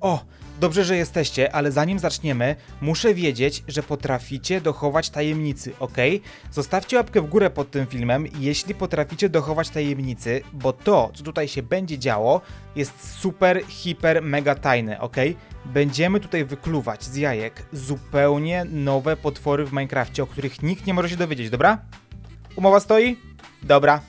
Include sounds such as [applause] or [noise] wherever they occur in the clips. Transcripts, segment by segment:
O, dobrze, że jesteście, ale zanim zaczniemy, muszę wiedzieć, że potraficie dochować tajemnicy, ok? Zostawcie łapkę w górę pod tym filmem, jeśli potraficie dochować tajemnicy, bo to, co tutaj się będzie działo, jest super, hiper, mega tajne, ok? Będziemy tutaj wykluwać z jajek zupełnie nowe potwory w Minecrafcie, o których nikt nie może się dowiedzieć, dobra? Umowa stoi? Dobra.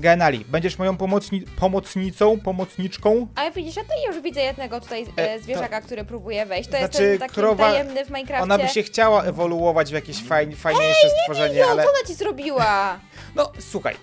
Genali, będziesz moją pomocni pomocnicą, pomocniczką? Ale widzisz, ja tutaj już widzę jednego tutaj E, e, to- zwierzaka, który próbuje wejść. To Znaczy, jest ten taki krowa- tajemny w Minecrafcie. Ona by się chciała ewoluować w jakieś fajn, fajniejsze stworzenie, No, ale... co ona ci zrobiła? [laughs] No, słuchaj.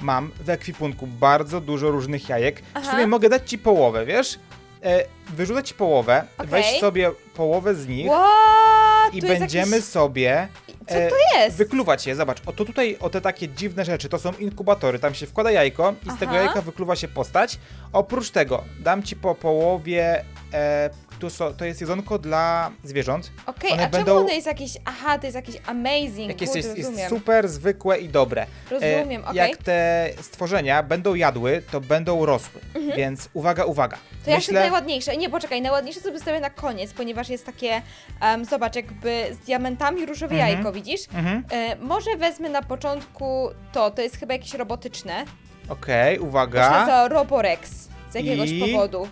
Mam w ekwipunku bardzo dużo różnych jajek. W sumie mogę dać ci połowę, wiesz? E, wyrzucę ci połowę, Okej. weź sobie połowę z nich What? i Tu będziemy Jakiś... sobie Co e, to jest? wykluwać je. Zobacz, o to tutaj, o te takie dziwne rzeczy, to są inkubatory. Tam się wkłada jajko i z tego Aha. jajka wykluwa się postać. Oprócz tego, dam ci po połowie, e, tu so, to jest jedzonko dla zwierząt. Okej, one a będą- czemu ono jest jakieś... Aha, to jest jakieś amazing. Jak jest, Good, jest, jest rozumiem. super, zwykłe i dobre. Rozumiem, E, okej. Jak te stworzenia będą jadły, to będą rosły. Więc uwaga, uwaga. Mhm. To ja chcę najładniejsze. Nie, poczekaj, najładniejsze sobie zostawię na koniec, ponieważ jest takie, em, zobacz, jakby z diamentami różowe Mhm. jajko, widzisz? Mhm. E, może wezmę na początku to, to jest chyba jakieś robotyczne. Okej, To się uwaga. nazywa Roborex z jakiegoś I? powodu.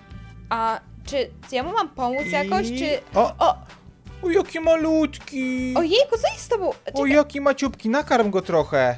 A czy, ja mu mam pomóc jakoś, I- czy... O, O, o, jaki malutki. ojejku, co jest z tobą? O, Czekaj, jaki maciubki, nakarm go trochę.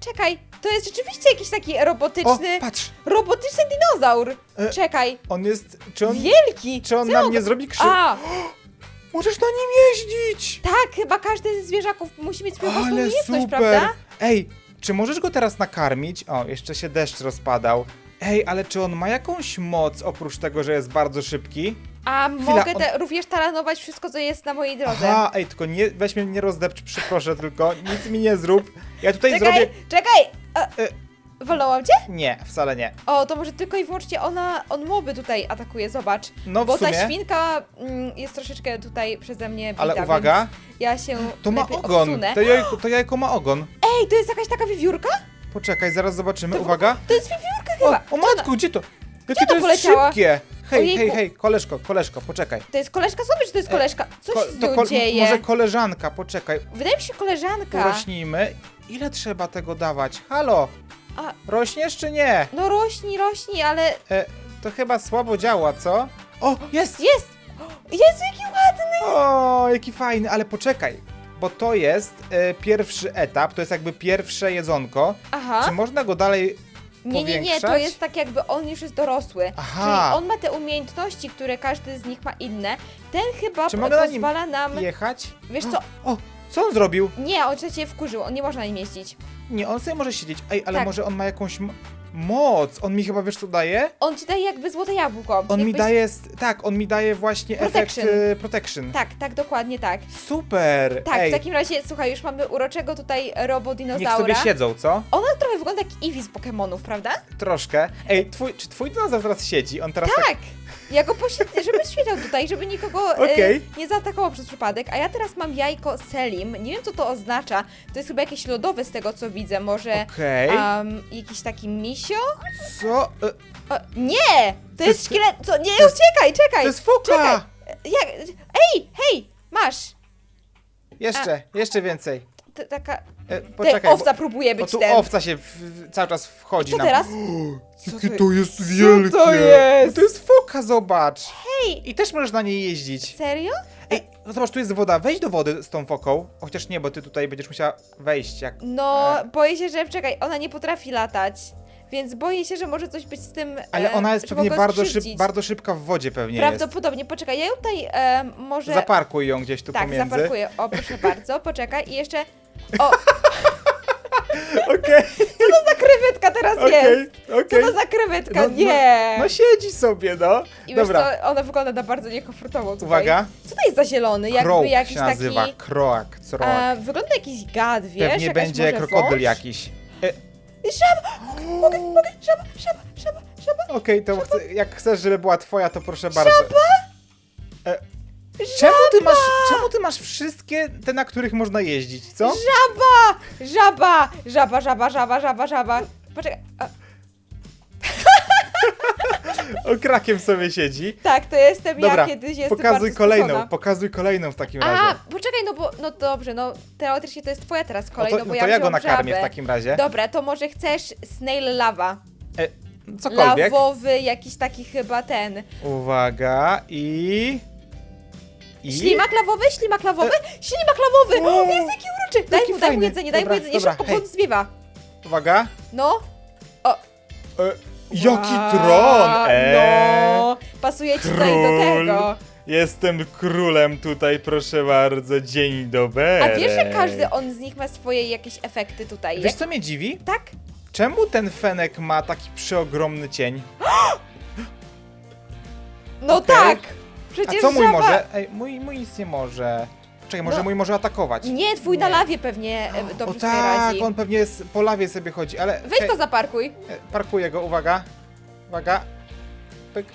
czekaj, to jest rzeczywiście jakiś taki O, robotyczny, patrz, robotyczny dinozaur. E, Czekaj, on jest, czy on, wielki. czy on Co nam on- nie zrobi krzywdy? A, [gasps] Możesz na nim jeździć. tak, chyba każdy ze zwierzaków musi mieć swoją własną Ale umiejętność, super. prawda? Ej, czy możesz go teraz nakarmić? O, jeszcze się deszcz rozpadał. Ej, ale czy on ma jakąś moc oprócz tego, że jest bardzo szybki? A Chwila, mogę te, również taranować wszystko, co jest na mojej drodze. Aha, ej, tylko nie, weź mnie nie rozdepcz, przyproszę tylko, nic mi nie zrób. Ja tutaj czekaj, zrobię... czekaj! E. Wolałam cię? Nie, wcale nie. O, to może tylko i wyłącznie ona, on moby tutaj atakuje, zobacz. No w Bo sumie, ta świnka mm, jest troszeczkę tutaj przeze mnie bita, ale uwaga, ja się to ma ogon. odsunę. To jajko, to jajko ma ogon. Ej, to jest jakaś taka wiewiórka? Poczekaj, zaraz zobaczymy, To- uwaga. To jest wiewiórka O, chyba. o matku, gdzie to? Jakie ona to jest poleciała? szybkie. Hej, Ojejku. hej, hej, koleżko, koleżko, poczekaj. To jest koleżka sobie, czy to jest E, koleżka? Co Ko- się z to nią ko- dzieje? może koleżanka, poczekaj. Wydaje mi się koleżanka. Urośnijmy. Ile trzeba tego dawać? Halo, A, rośniesz czy nie? no rośnij, rośnij, ale E, to chyba słabo działa, co? O, jest! jest! Jezu, jaki ładny! O, jaki fajny, ale poczekaj, bo to jest e, pierwszy etap, to jest jakby pierwsze jedzonko. Aha. Czy można go dalej Nie, nie, nie, to powiększać? jest tak jakby on już jest dorosły. Aha. Czyli on ma te umiejętności, które każdy z nich ma inne. Ten chyba Czy po- mogę na nim pozwala nam... jechać? Wiesz co? O, co on zrobił? Nie, on cię wkurzył, on nie można nim jeździć. Nie, on sobie może siedzieć. Ej, ale Tak. może on ma jakąś moc. On mi chyba, wiesz co daje? On ci daje jakby złote jabłko. On mi Jakbyś- daje, s- tak, on mi daje właśnie Protection. efekt e, protection. Tak, tak, dokładnie tak. Super! Tak, Ej, w takim razie, słuchaj, już mamy uroczego tutaj niech sobie siedzą, co? Ona trochę wygląda jak Eevee z Pokemonów, prawda? Troszkę. Ej, twój, czy twój dinozaur teraz siedzi? On teraz tak... Tak! Ja go posiedzę, żeby siedział tutaj, żeby nikogo Okej. e, nie zaatakował przez przypadek. A ja teraz mam jajko Selim. Nie wiem, co to oznacza. To jest chyba jakieś lodowe z tego, co widzę. Może Okej. jakiś taki misio? Co? E, O, nie! To jest jest- szkielet. Co? Nie, to jest- uciekaj, czekaj! to jest foka! Czekaj. Jak? Ej, hej! Masz! Jeszcze, jeszcze więcej. T taka. E, poczekaj, owca bo, próbuje bo być tu ten. owca się w, w, cały czas wchodzi Co nam. teraz? [gasps] Jakie to- to jest co wielkie! to jest? To jest foka, zobacz! Hej! I też możesz na niej jeździć. Serio? Ej, no zobacz, tu jest woda. Wejdź do wody z tą foką. Chociaż nie, bo ty tutaj będziesz musiała wejść jak... No, E. boję się, że czekaj, ona nie potrafi latać. Więc boję się, że może coś być z tym. Ale e, ona jest że pewnie mogę bardzo, szyb, skrzywdzić. bardzo szybka w wodzie pewnie Prawdopodobnie. Poczekaj, ja ją tutaj e, może. jest. Zaparkuj ją gdzieś tu tak, pomiędzy. zaparkuję. O, proszę bardzo, poczekaj. I jeszcze. O, [laughs] Okej, co to za krewetka teraz okej, jest? Co okej. to za krewetka? No, nie! No siedzi sobie, no. I wiesz Dobra, co, ona wygląda na bardzo niekomfortowo tutaj. uwaga. Co to jest za zielony? Jakby jakiś się nazywa. taki. Kroak, croak. E, wygląda jakiś gad, wiesz? Pewnie Jakaś będzie może krokodyl wąż? jakiś. E, Żaba! Mogę, mogę, żaba, żaba, żaba, żaba. Okej, to chcę, jak chcesz, żeby była twoja, to proszę bardzo. E, czemu, ty masz, czemu ty masz wszystkie te, na których można jeździć, co? Żaba! Żaba! Żaba, żaba, żaba, żaba, żaba. Poczekaj. A, [laughs] Okrakiem sobie siedzi. Tak, to jestem Dobra, ja kiedyś jestem pokazuj bardzo kolejną, spocona. pokazuj kolejną w takim A, razie. poczekaj, no bo, no dobrze, no teoretycznie to jest twoja teraz No kolej, to, no bo no ja to ja go wziąłam nakarmię w żabę. takim razie. Dobra, to może chcesz snail lava. E, cokolwiek. Lawowy, jakiś taki chyba ten. Uwaga i... I... Ślimak lawowy, ślimak lawowy, ślimak lawowy! O, jest jaki uroczy! Daj jaki mu, daj mu fajny. jedzenie, daj mu Dobra, jedzenie, dobra, szybko, hej. bo on zwiewa. Uwaga. No. E, jaki Wow, tron! Eee, No, pasuje ci tutaj do król. tego. Jestem królem tutaj, proszę bardzo. Dzień dobry. A wiesz, że każdy on z nich ma swoje jakieś efekty tutaj? Wiesz, Jak... co mnie dziwi? Tak? Czemu ten fenek ma taki przeogromny cień? [gasps] No Okej. tak! A Przecież co mój żaba... może? Ej, mój, mój nic nie może. Czekaj, może No. mój może atakować. Nie, twój na Nie. lawie pewnie e, O dobrze sobie tak, radzi. on pewnie jest, po lawie sobie chodzi, ale... Weź go zaparkuj. e, Parkuję go, uwaga. Uwaga. Pyk.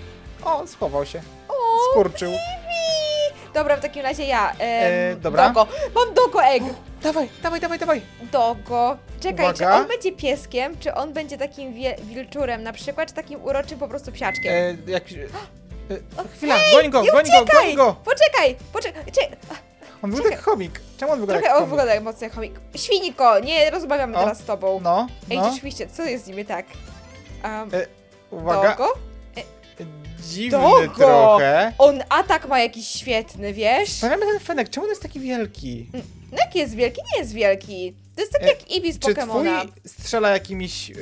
O, schował się. O, Skurczył. Bibi! Dobra, w takim razie ja. Em, E, dobra. Dogo. Mam dogo egg. Dawaj, dawaj, dawaj, dawaj. Dogo. Czekaj, czy Uwaga. on będzie pieskiem, czy on będzie takim wie- wilczurem na przykład, czy takim uroczym po prostu psiaczkiem? E, jak... E, chwila, goń go, nie goń go, uciekaj! goń go. Poczekaj, poczekaj. Czekaj. On wygląda jak chomik. Czemu on wygląda Trochę jak on chomik? wygląda jak mocny chomik. Świniko, nie rozmawiamy O, teraz z tobą. No, Ej, no. rzeczywiście, co jest z nim nie tak? Um, E, uwaga. Dogo? Dziwny Dogo. trochę. On atak ma jakiś świetny, wiesz? Stawiamy ten fenek, czemu on jest taki wielki? No jaki jest wielki? Nie jest wielki. To jest tak E, jak Eevee z Czy twój Pokemona. strzela jakimś e,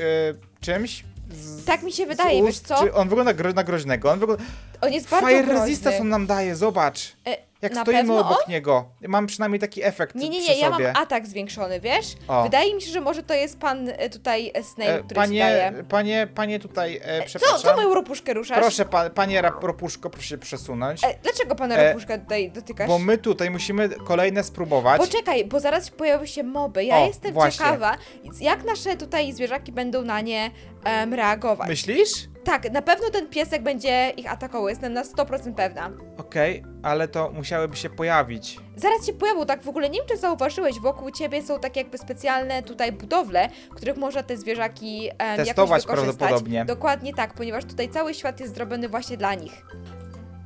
czymś? Z, Tak mi się z wydaje, wiesz ust? co? Czy on wygląda gro, na groźnego? On wygląda... On jest bardzo Fire groźny. resistance on nam daje, zobacz. E, Jak na stoimy pewno obok on? niego. Mam przynajmniej taki efekt Nie, nie, przy nie, ja sobie. mam atak zwiększony, wiesz? O. Wydaje mi się, że może to jest pan e, tutaj e, Snape, E, który ci daje. panie, panie, panie tutaj, e, Co, przepraszam. co moją ropuszkę ruszasz? Proszę, pa, panie Rap- Ropuszko, proszę się przesunąć. E, dlaczego pana E, ropuszkę tutaj dotykasz? Bo my tutaj musimy kolejne spróbować. Poczekaj, bo zaraz pojawią się moby. Ja O, jestem właśnie. ciekawa, jak nasze tutaj zwierzaki będą na nie em, reagować. Myślisz? Tak, na pewno ten piesek będzie ich atakował, jestem na 100% pewna. Okej, ale to musiałyby się pojawić. Zaraz się pojawił, tak w ogóle nie wiem, czy zauważyłeś, wokół ciebie są takie jakby specjalne tutaj budowle, w których można te zwierzaki em, Testować wykorzystać. prawdopodobnie. Dokładnie tak, ponieważ tutaj cały świat jest zrobiony właśnie dla nich.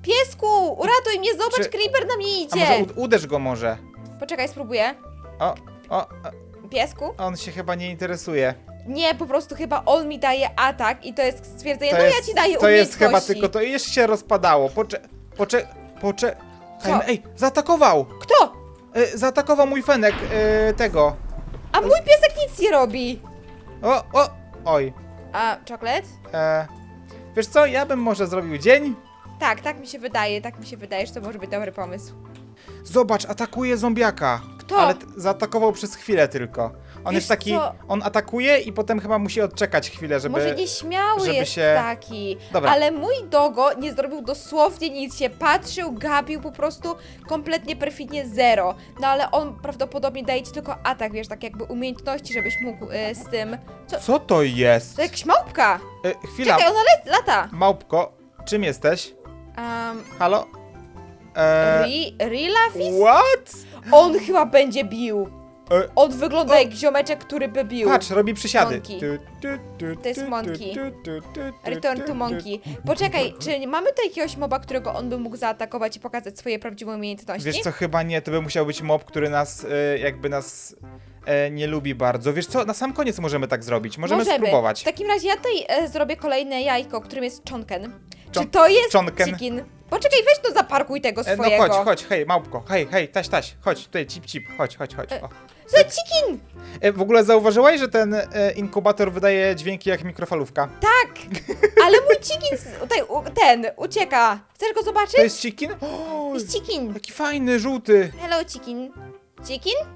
Piesku, uratuj mnie, zobacz, Czy- creeper na mnie A idzie! może u- uderz go może? Poczekaj, spróbuję. O, o, Piesku? o, on się chyba nie interesuje. Nie, po prostu chyba on mi daje atak i to jest stwierdzenie, To no jest, ja ci daję To jest chyba tylko to jeszcze się rozpadało. Pocze, pocze, pocze. Co? Ej, zaatakował! Kto? E, zaatakował mój fenek e, tego. A mój piesek nic nie robi. O, o, oj. A, czoklet? E, wiesz co, ja bym może zrobił dzień. Tak, tak mi się wydaje, tak mi się wydaje, że to może być dobry pomysł. Zobacz, atakuje zombiaka. Kto? Ale zaatakował przez chwilę tylko. On Wiesz jest taki, co? on atakuje i potem chyba musi odczekać chwilę, żeby... Może nieśmiały żeby jest się- taki, Dobra. ale mój dogo nie zrobił dosłownie nic, się patrzył, gapił po prostu kompletnie perfidnie zero. No ale on prawdopodobnie daje ci tylko atak, wiesz, tak jakby umiejętności, żebyś mógł e, z tym... Co? Co to jest? To jakaś małpka! E, chwila, Czekaj, ona le- lata! małpko, czym jesteś? Um, Halo? E, Ri- Rilafis? what? On chyba będzie bił. E, On wygląda jak ziomeczek, który by bił. patrz, robi przysiady. Monkey. Tu, tu, tu, To jest tu, monkey. tu, tu, tu, tu, Return tu, to tu. Monkey. Poczekaj, czy mamy tutaj jakiegoś moba, którego on by mógł zaatakować i pokazać swoje prawdziwe umiejętności? Wiesz co, chyba nie, to by musiał być mob, który nas, e, jakby nas e, nie lubi bardzo. Wiesz co, na sam koniec możemy tak zrobić, możemy, spróbować. W takim razie ja tutaj e, zrobię kolejne jajko, którym jest czonken. Czy to jest czonken. chicken? Poczekaj, weź to zaparkuj tego E, no swojego. chodź, chodź, hej, małpko, hej, hej, taś, taś, chodź, tutaj, cip, cip, chodź, chodź, chodź. O. Co, chicken? E, w ogóle zauważyłaś, że ten e, inkubator wydaje dźwięki jak mikrofalówka? Tak, [laughs] ale mój chicken s- tutaj, u, ten, ucieka. Chcesz go zobaczyć? To jest chicken? O, jest chicken. Taki fajny, żółty. Hello, chicken. Chicken?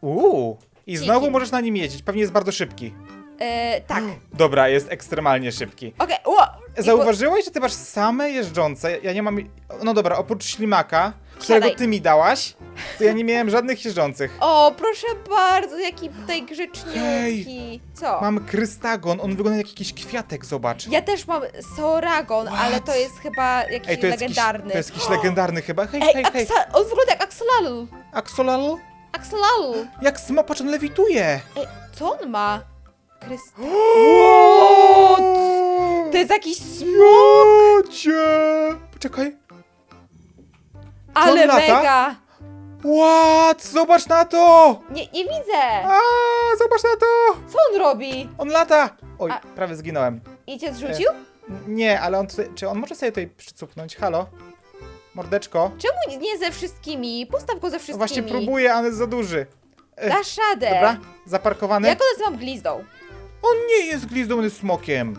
Uuu. I znowu możesz na nim jeździć, pewnie jest bardzo szybki. E, tak. [gasps] Dobra, jest ekstremalnie szybki. Okej, ło! Zauważyłeś, że ty masz same jeżdżące? Ja nie mam... No dobra, oprócz ślimaka, którego Siadaj. ty mi dałaś, to ja nie miałem żadnych jeżdżących. O, proszę bardzo, jaki tutaj grzeczniutki. Co? Mam krystagon, on wygląda jak jakiś kwiatek, zobacz. Ja też mam Soragon, What? ale to jest chyba jakiś Ej, to jest, jakiś, legendarny. to jest jakiś legendarny chyba. Hej, Ej, hej, hej. Aksa- on wygląda jak Axolotl. Axolotl? Axolotl. Jak sma, patrz, on lewituje. Ej, co on ma? Kryst... [gasps] To jest jakiś Jocie! Poczekaj. ale lata? mega. What? Zobacz na to! Nie, nie widzę. A, zobacz na to! Co on robi? On lata! Oj, A- prawie zginąłem. I cię zrzucił? N- Nie, ale on tutaj, czy on może sobie tutaj przycupnąć? Halo? Mordeczko? Czemu nie ze wszystkimi? Postaw go ze No wszystkimi. właśnie próbuję, a on jest za duży. E, Dasz radę. Dobra, zaparkowany. Jak go nazywam glizdą? On nie jest glizdą, on jest smokiem.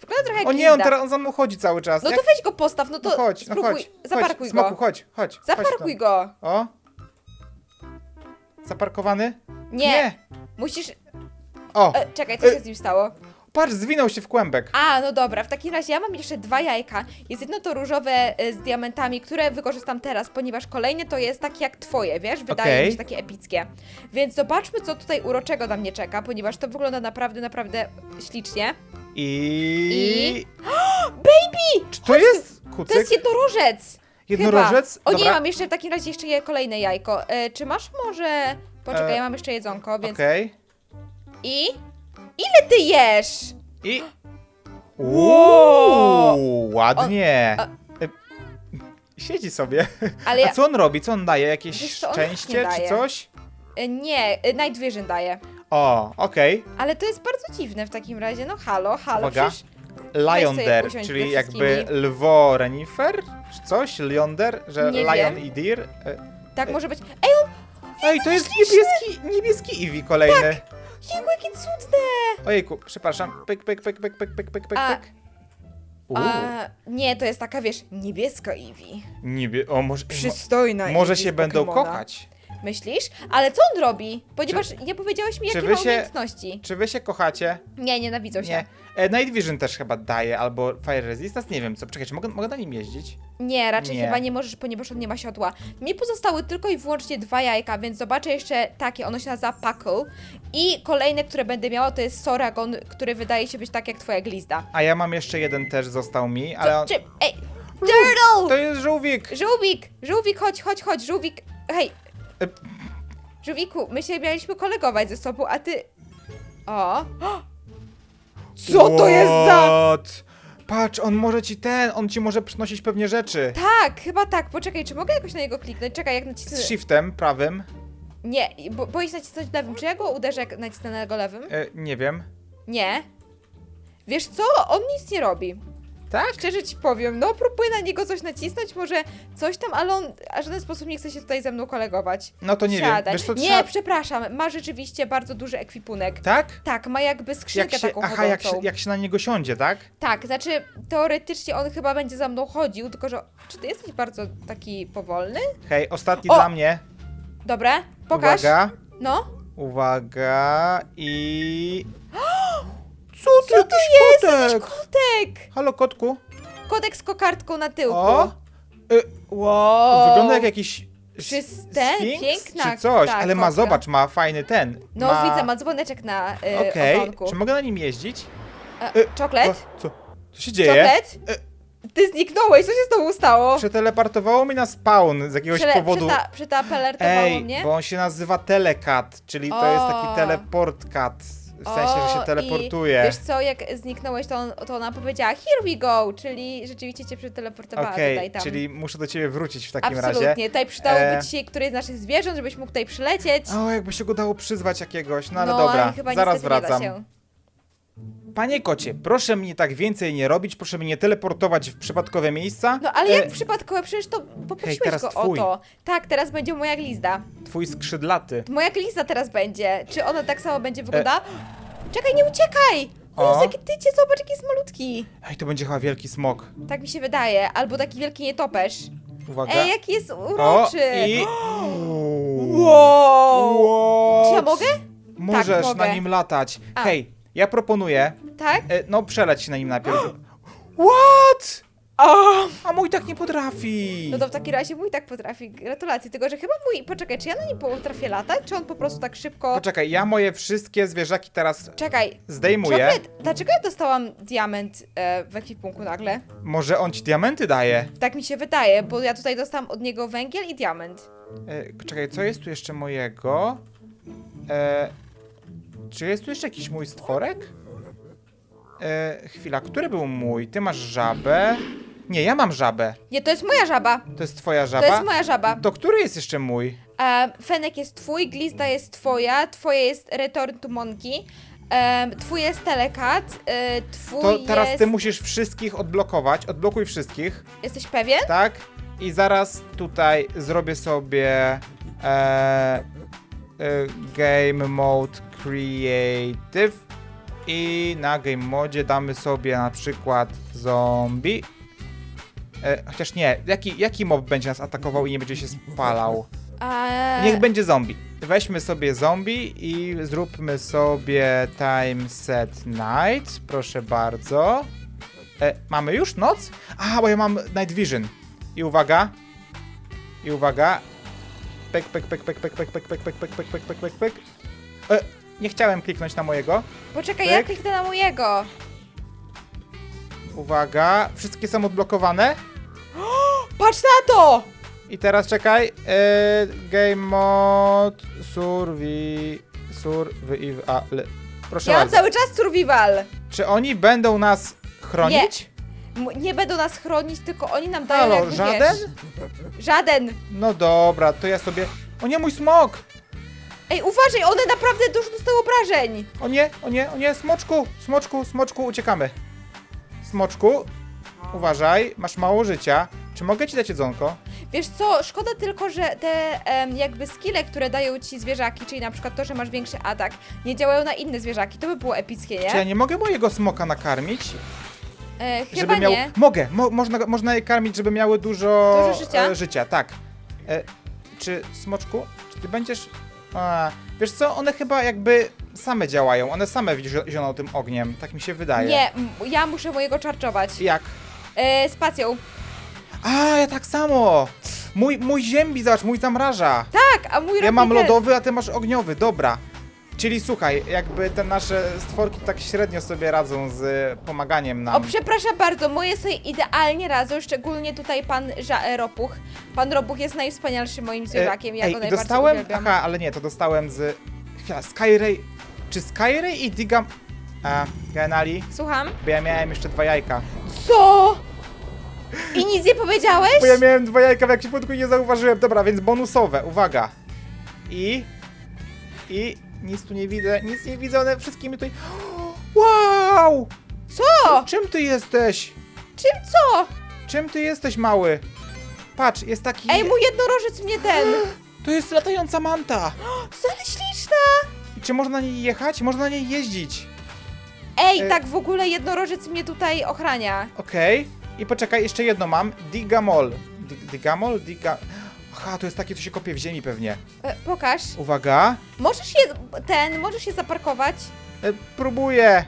Wygląda trochę jak O nie, on glizda. teraz on za mną chodzi cały czas. No Jak- to weź go postaw, no to no chodź, no spróbuj. chodź. Zaparkuj chodź, go. Smoku, chodź, chodź. chodź Zaparkuj tam. go. O. Zaparkowany? Nie. Musisz... O, E, czekaj, co się E. z nim stało? Patrz, zwinął się w kłębek. A, no dobra, w takim razie ja mam jeszcze dwa jajka. Jest jedno to różowe e, z diamentami, które wykorzystam teraz, ponieważ kolejne to jest takie jak twoje, wiesz? Wydaje Okej. mi się takie epickie. Więc zobaczmy, co tutaj uroczego na mnie czeka, ponieważ to wygląda naprawdę, naprawdę ślicznie. I... [gasps] Baby! Czy to jest To kucyk? jest jednorożec! Jednorożec? Chyba. O nie, Dobra. mam jeszcze w takim razie jeszcze je kolejne jajko. E, czy masz może... Poczekaj, E, ja mam jeszcze jedzonko, więc... Okej. I? Ile ty jesz? I... Uuu, ładnie. A- E, Siedzi sobie. Ale ja... A co on robi? Co on daje? Jakieś Wiesz co, on nic nie szczęście czy daje. coś? E, nie, e, Night Vision daje. O, okej. Ale to jest bardzo dziwne w takim razie. No halo, halo, Uwaga. przecież... Czyli ze jakby wszystkimi. lwo renifer? Czy coś? Lionder? Że Nie lion wiem. i deer? E, Tak Ej. może być. Ej, on... Ej, to jest niebieski, niebieski Eevee kolejny. Jejku, jakie cudne! Ojejku, przepraszam. Pyk, pyk, pyk, pyk, pyk, pyk, pyk, pyk, A- pyk. Uuu, A, nie, to jest taka, wiesz, niebieska Eevee. niebie... O, może... Przystojna mo- Może Eevee się będą Pokemona. kochać. Myślisz? Ale co on robi? Ponieważ nie powiedziałeś mi, czy jakie wy ma się- umiejętności. Czy wy się kochacie? Nie, nienawidzą się. Nie. E, Night Vision też chyba daje, albo Fire Resistance, nie wiem co. Czekaj, czy mogę, mogę na nim jeździć? Nie, raczej Nie. chyba nie możesz, ponieważ on nie ma siodła. Mi pozostały tylko i wyłącznie dwa jajka, więc zobaczę jeszcze takie, ono się nazywa Puckle. I kolejne, które będę miała, to jest Soragon, który wydaje się być tak jak twoja glizda. A ja mam jeszcze jeden też, został mi, ale on... Czy... Ej! Turtle! To jest żółwik! Żółwik! Żółwik, chodź, chodź, chodź, żółwik! Hej! E- Żółwiku, my się mieliśmy kolegować ze sobą, a ty... O! Co to jest za... What? Patrz, on może ci ten, on ci może przynosić pewnie rzeczy. Tak, chyba tak. Poczekaj, czy mogę jakoś na niego kliknąć? Czekaj, jak nacisnę... Z shiftem prawym. Nie, bo się nacisnąć lewym. Czy ja go uderzę, jak nacisnę na go lewym? E, nie wiem. Nie. Wiesz co? On nic nie robi. Tak? Szczerze ci powiem, no próbuję na niego coś nacisnąć, może coś tam, ale on w żaden sposób nie chce się tutaj ze mną kolegować. No to nie Siadaj. wiem. Wiesz co, nie, trzeba... przepraszam, ma rzeczywiście bardzo duży ekwipunek. Tak? Tak, ma jakby skrzynkę Jak się, taką aha, jak się, jak się na niego siądzie, tak? Tak, znaczy teoretycznie on chyba będzie za mną chodził, tylko że... Czy ty jesteś bardzo taki powolny? Hej, ostatni O! dla mnie. Dobra, pokaż. Uwaga, No. uwaga i... Co ty, Co to jakiś jest? kotek? Jakiś kotek! Halo, kotku. Kodek z kokardką na tyłku. O! Y, Wow. wygląda jak jakiś sfinks piękna, czy coś, tak, ale ma, kotka. zobacz, ma fajny ten. No ma... widzę, ma dzwoneczek na y, Okej, ogonku. czy mogę na nim jeździć? E, y, czoklet? O, co? Co się dzieje? Czoklet? E. Ty zniknąłeś, co się z tobą stało? Przeteleportowało mi na spawn z jakiegoś powodu. Przetapelertowało Ej, mnie? bo on się nazywa Telekat, czyli to jest taki teleport cat. W sensie, że się teleportuje. I wiesz co, jak zniknąłeś, to, on, to ona powiedziała here we go, czyli rzeczywiście cię przeteleportowała Okej, tutaj tam. czyli muszę do ciebie wrócić w takim Absolutnie, razie. tutaj przydałoby E. ci się któreś z naszych zwierząt, żebyś mógł tutaj przylecieć. O, jakby się go dało przyzwać jakiegoś, no ale no, dobra, chyba zaraz niestety nie da wracam. się. Panie kocie, proszę mnie tak więcej nie robić, proszę mnie nie teleportować w przypadkowe miejsca. No ale E, jak przypadkowe, przecież to poprosiłeś teraz go twój. o to. Tak, teraz będzie moja glizda. Twój skrzydlaty. Moja glizda teraz będzie. Czy ona tak samo będzie wyglądała? Czekaj, nie uciekaj! O, E. O. Jaki ty cię, zobacz, jaki jest malutki. Ej, to będzie chyba wielki smok. Tak mi się wydaje. Albo taki wielki nietoperz. Uwaga. Ej, jaki jest o, uroczy. i... [gasps] Wow! Czy ja What? mogę? Możesz mogę. na nim latać. A. Hej, ja proponuję, Tak? e, no przeleć się na nim najpierw. [gasps] What? O! A mój tak nie potrafi. No to w takim razie mój tak potrafi. Gratulacje. Tylko, że chyba mój... Poczekaj, czy ja na nim potrafię latać? Czy on po prostu tak szybko... Poczekaj, ja moje wszystkie zwierzaki teraz Czekaj. zdejmuję. Czoklet, dlaczego ja dostałam diament e, w ekwipunku nagle? Może on ci diamenty daje? Tak mi się wydaje, bo ja tutaj dostałam od niego węgiel i diament. E, czekaj, co jest tu jeszcze mojego? E, czy jest tu jeszcze jakiś mój stworek? E, chwila, który był mój? Ty masz żabę? Nie, ja mam żabę. Nie, to jest moja żaba. To jest twoja To żaba? jest moja żaba. To który jest jeszcze mój? E, Fenek jest twój, Glizda jest twoja, twoje jest Return to Monkey, e, twój jest Telecat, e, twój To teraz jest... ty musisz wszystkich odblokować. Odblokuj wszystkich, Jesteś pewien? tak? I zaraz tutaj zrobię sobie e, e, Game Mode Creative i na Game Modzie damy sobie na przykład zombie. E, chociaż nie, jaki, jaki mob będzie nas atakował i nie będzie się spalał? E, Niech będzie zombie. Weźmy sobie zombie i zróbmy sobie time set night. Proszę bardzo. E, mamy już noc? A, bo ja mam night vision. I uwaga. I uwaga. Pek, pek, pek, pek, pek, pek, pek, pek, pek, pek, pek, pek, pek, pek, pek. E, nie chciałem kliknąć na mojego. Poczekaj, Pyk. ja kliknę na mojego. Uwaga. Wszystkie są odblokowane. [gasps] Patrz na to! I teraz czekaj. E, game mode survi... Survival. Proszę Ja mam bardzo. cały czas survival. Czy oni będą nas chronić? M- Nie będą nas chronić, tylko oni nam dają Halo, jakby, żaden? Wiesz, żaden. No dobra, to ja sobie... O nie, mój smok! Ej, uważaj, one naprawdę dużo dostały obrażeń. O nie, o nie, o nie, smoczku, smoczku, smoczku, uciekamy. Smoczku, uważaj, masz mało życia. Czy mogę ci dać jedzonko? Wiesz co, szkoda tylko, że te em, jakby skille, które dają ci zwierzaki, czyli na przykład to, że masz większy atak, nie działają na inne zwierzaki. To by było epickie, nie? Czy ja nie mogę mojego smoka nakarmić? E, chyba żeby miał... nie. Mogę, mo można, można je karmić, żeby miały dużo, Dużo życia? E, życia, tak. E, czy, smoczku, czy ty będziesz... A, wiesz co, one chyba jakby same działają, one same wizio- zioną tym ogniem, tak mi się wydaje. Nie, m- ja muszę mojego czarczować. Jak? E, spacją. A, ja tak samo! Mój, mój ziębi, zobacz, mój zamraża. Tak, a mój Ja mam też. lodowy, a ty masz ogniowy, dobra. Czyli słuchaj, jakby te nasze stworki tak średnio sobie radzą z pomaganiem O, nam. przepraszam bardzo, moje sobie idealnie radzą, szczególnie tutaj pan Ża e, Ropuch. Pan Ropuch jest najwspanialszym moim zwierzakiem, ja Ej, go i najbardziej dostałem, uwielbiam. aha, ale nie, to dostałem z... Chwila, Skyray... Czy Skyray i Digam... A, Genali, Słucham? bo ja miałem jeszcze dwa jajka. Co? I nic nie powiedziałeś? Bo ja miałem dwa jajka w jakimś podku i nie zauważyłem. Dobra, więc bonusowe, uwaga. I... I... Nic tu nie widzę, nic nie widzę, one wszystkie mi tutaj... Wow! Co? Czym ty jesteś? Czym co? Czym ty jesteś, mały? Patrz, jest taki... Ej, mój jednorożec mnie ten. To jest latająca manta! [gasps] Ale śliczna. I czy można na niej jechać? Można na niej jeździć. Ej, E- tak w ogóle jednorożec mnie tutaj ochrania. Okej. I poczekaj, jeszcze jedno mam. Digamol. Dig digamol? Diga... Aha, to jest takie, co się kopie w ziemi pewnie. E, pokaż. Uwaga. Możesz je, ten, możesz się zaparkować? E, próbuję.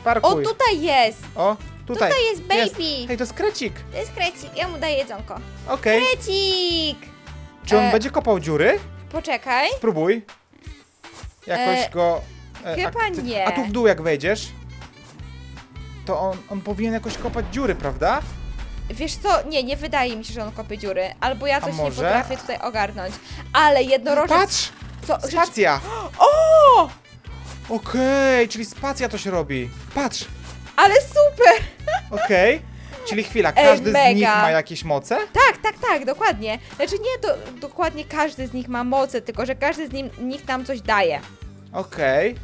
O, Parkuj. tutaj jest. O, tutaj. Tutaj jest baby. Hej, to jest krecik. To jest krecik, ja mu daję jedzonko. Okej. Krecik! Czy on E- będzie kopał dziury? Poczekaj. Spróbuj. Jakoś E, go... e, chyba akty- nie. A tu w dół jak wejdziesz, to on, on powinien jakoś kopać dziury, prawda? Wiesz co, nie, nie wydaje mi się, że on kopie dziury. Albo ja coś nie może? potrafię tutaj ogarnąć. Ale jednorożec... Patrz! Co? Rzecz... Spacja! O! Okej, czyli spacja to się robi. Patrz! Ale super! [laughs] Okej. Czyli chwila, Ej, każdy z mega. nich ma jakieś moce? Tak, tak, tak, dokładnie. Znaczy nie do, dokładnie każdy z nich ma moce, tylko że każdy z nim, nich nam coś daje. Okej.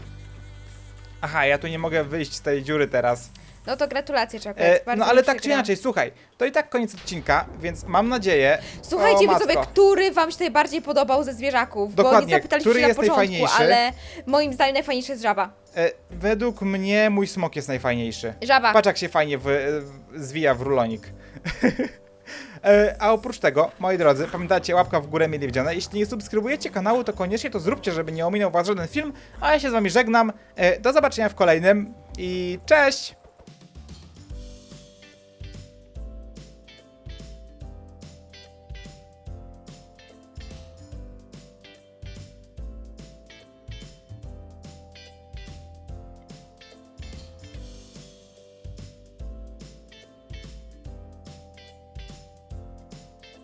Aha, ja tu nie mogę wyjść z tej dziury teraz. No to gratulacje, Czekaj. E, bardzo no mi ale tak czy przykro. inaczej, słuchaj, to i tak koniec odcinka, więc mam nadzieję... Słuchajcie, o, widzowie, matko. który wam się najbardziej podobał ze zwierzaków? Bo Dokładnie, nie zapytaliście który się na jest początku, najfajniejszy? ale moim zdaniem najfajniejszy jest żaba. E, według mnie mój smok jest najfajniejszy. Żaba. Patrz jak się fajnie zwija w rulonik. [laughs] E, A oprócz tego, moi drodzy, pamiętajcie, łapka w górę mile widziane. Jeśli nie subskrybujecie kanału, to koniecznie to zróbcie, żeby nie ominął was żaden film. A ja się z wami żegnam. E, Do zobaczenia w kolejnym i cześć!